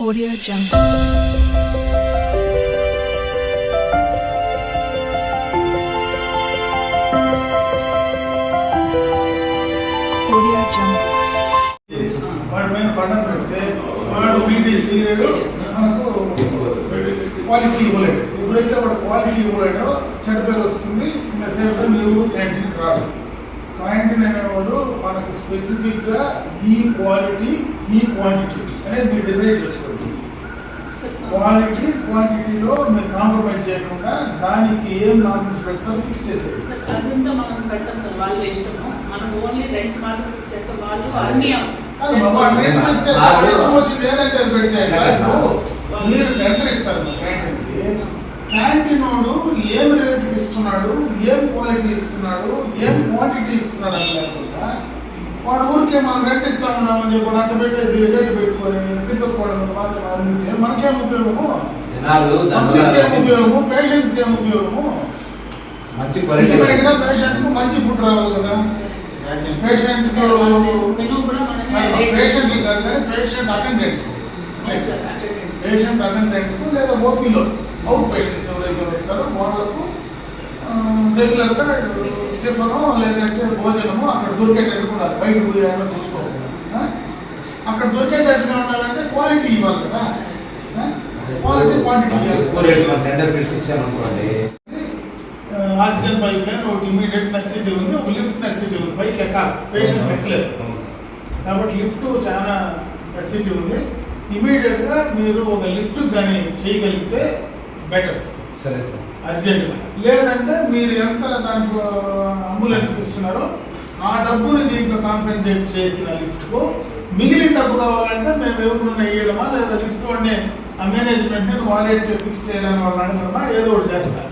Audio Jungle. Audio Jungle. వాడి మీద button పెడితే వాడు మెయింటైన్ చేయలేడు మనకు క్వాలిటీ ఇవ్వలేడు ఎప్పుడైతే వాడు క్వాలిటీ ఇవ్వలేడో చెడ్డ పేరు వస్తుంది ఇంకా సేఫ్ టైం మీరు క్యాంటీన్కి రాడు క్యాంటీన్ అనేవాడు మనకు స్పెసిఫిక్గా ఈ క్వాలిటీ ఈ క్వాంటిటీ అనేది మీరు డిసైడ్ చేసుకోండి. క్వాలిటీ క్వాంటిటీలో మీరు కాంప్రమైజ్ చేయకుండా దానికి ఏం నార్మల్స్ పెడతారో ఫిక్స్ చేసేది అదంతా మనం పెట్టం సార్ వాళ్ళు ఇష్టము. మనం ఓన్లీ రెంట్ మాత్రం ఫిక్స్ చేస్తాం వాళ్ళు అన్ని వచ్చింది ఏదంటే అది పెడితే మీరు టెండర్ ఇస్తారు మీ క్యాంటీన్కి క్యాంటీన్ వాడు ఏం రేట్ ఇస్తున్నాడు? ఏం క్వాలిటీ ఇస్తున్నాడు? ఏం క్వాంటిటీ ఇస్తున్నాడు అని లేకుండా వాడు ఊరికే మనం రెంట్ ఇస్తా ఉన్నామని చెప్పి అంత పెట్టేసి రేట్ పెట్టుకొని తిప్పకపోవడం మాత్రం మనకేం ఉపయోగము? దానివల్ల ఉపయోగము? పేషెంట్స్ ఏం ఉపయోగము? మంచి క్వాలిటీ అల్టిమేట్గా పేషెంట్కు మంచి ఫుడ్ రావాలి కదా. పేషెంట్ పేషెంట్ కాదు కానీ పేషెంట్ అటెండెంట్ పేషెంట్ అటెండెంట్కు లేదా ఓపీలో అవుట్ పేషెంట్స్ ఎవరైతే వస్తారో వాళ్ళకు రెగ్యులర్గా టిఫను లేదంటే భోజనము అక్కడ దొరికేటట్టు కూడా బయట పోయి ఏమైనా తెచ్చుకోవాలి ఆ? అక్కడ దొరికేటట్టుగా ఉండాలంటే క్వాలిటీ ఇవ్వాలి కదా. క్వాలిటీ క్వాంటిటీ ఇచ్చామనుకోండి ఆక్సిజన్ పైప్ లైన్ ఒకటి ఇమీడియట్ నెసిటీ ఉంది ఒక లిఫ్ట్ నెసిటీ ఉంది పైకి ఎక్కాలి. పేషెంట్ ఎక్కలేదు. కాబట్టి లిఫ్ట్ చాలా నెసిటీ ఉంది. ఇమీడియట్గా మీరు ఒక లిఫ్ట్ కానీ చేయగలిగితే బెటర్. సరే సార్. అర్జెంట్గా లేదంటే మీరు ఎంత దాంట్లో అంబులెన్స్ ఇస్తున్నారో ఆ డబ్బుని దీంట్లో కాంపెన్సేట్ చేసిన లిఫ్ట్కు మిగిలిన డబ్బు కావాలంటే మేము ఎవరినైనా ఇవ్వడమా లేదా లిఫ్ట్ వాడిని ఆ మేనేజ్మెంట్ వాలెట్ ఫిక్స్ చేయాలని వాళ్ళు అడగడమా? ఏదో ఒకటి చేస్తారు